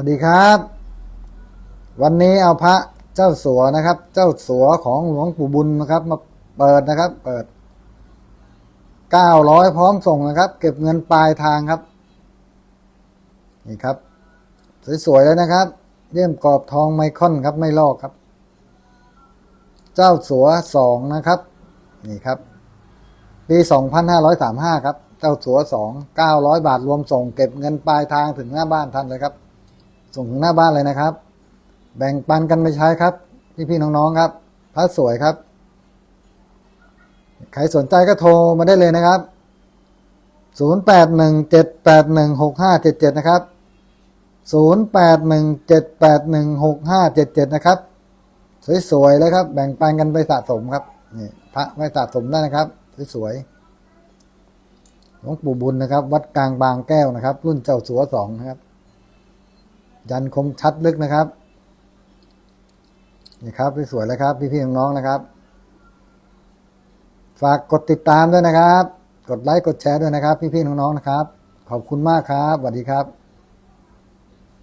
วัสดีครับ วันนี้เอาพระเจ้าสัวนะครับ เจ้าสัวของหลวงปู่บุญนะครับ มาเปิดนะครับ เปิดเก้าร้อยพร้อมส่งนะครับ เก็บเงินปลายทางครับ นี่ครับ สวยๆเลยนะครับเยี่ยมกรอบทองไมคอนครับ ไม่ลอกครับ เจ้าสัวสองนะครับ นี่ครับปีสองพันห้าร้อยสามห้าครับ เจ้าสัวสองเก้าร้อยบาทรวมส่ง เก็บเงินปลายทางถึงหน้าบ้านท่านเลยครับ ส่งถึงหน้าบ้านเลยนะครับ แบ่งปันกันไปใช้ครับ พี่ๆน้องๆครับพระสวยครับ ใครสนใจก็โทรมาได้เลยนะครับ 0817816577 นะครับ 0817816577 นะครับ สวยๆเลยครับ แบ่งปันกันไปสะสมครับนี่พระไว้สะสมได้นะครับ สวยๆหลวงปู่บุญนะครับ วัดกลางบางแก้วนะครับ รุ่นเจ้าสัวสองนะครับ ยันคมชัดลึกนะครับ นี่ครับสวยแล้วครับ พี่ๆน้องๆนะครับ ฝากกดติดตามด้วยนะครับ กดไลค์กดแชร์ด้วยนะครับ พี่ๆน้องๆนะครับ ขอบคุณมากครับสวัสดีครับ